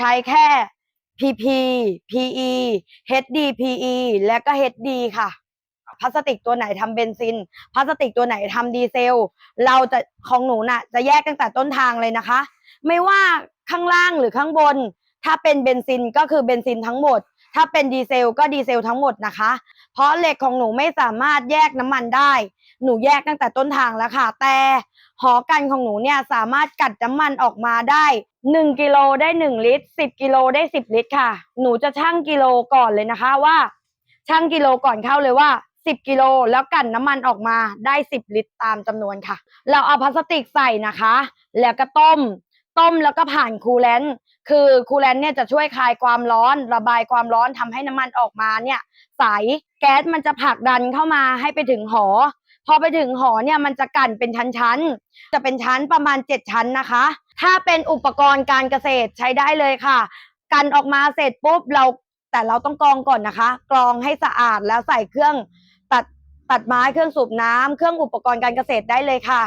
ใช้แค่ PP PE HDPE และก็ HD ค่ะ พลาสติกตัวไหนทำเบนซิน พลาสติกตัวไหนทำดีเซล เราจะของหนูน่ะ จะแยกตั้งแต่ต้นทางเลยนะคะ ไม่ว่าข้างล่างหรือข้างบน ถ้าเป็นเบนซินก็คือเบนซินทั้งหมด ถ้าเป็นดีเซลก็ดีเซลทั้งหมดนะคะ เพราะเหล็กของหนูไม่สามารถแยกน้ำมันได้ หนูแยกตั้งแต่ต้นทางแล้วค่ะ แต่หอกันของหนูเนี่ยสามารถกัดน้ำมันออกมาได้ 1กิโลได้ 1 ลิตร 10กิโลได้ 10 ลิตรค่ะ หนูจะชั่งกิโลก่อนเลยนะคะว่าชั่งกิโลก่อนเข้าเลยว่า 10กิโลแล้วกันน้ำมันออกมาได้ 10 ลิตรตามจำนวนค่ะ เราเอาพลาสติกใส่นะคะ แล้วก็ต้ม ต้มแล้วก็ผ่านคูลแลนต์คือคูลแลนต์เนี่ยจะช่วยคลายความร้อน ระบายความร้อนทำให้น้ำมันออกมาเนี่ยใสแก๊สมันจะผลักดันเข้ามาให้ไปถึงหอ พอไปถึงหอเนี่ยมันจะกั่นเป็นชั้นๆ จะเป็นชั้นประมาณ 7 ชั้นนะคะ ถ้าเป็นอุปกรณ์การเกษตรใช้ได้เลยค่ะ กันออกมาเสร็จปุ๊บเราแต่เราต้องกรองก่อนนะคะ กรองให้สะอาดแล้วใส่เครื่องตัดตัดไม้เครื่องสูบน้ำเครื่องอุปกรณ์การเกษตรได้เลยค่ะ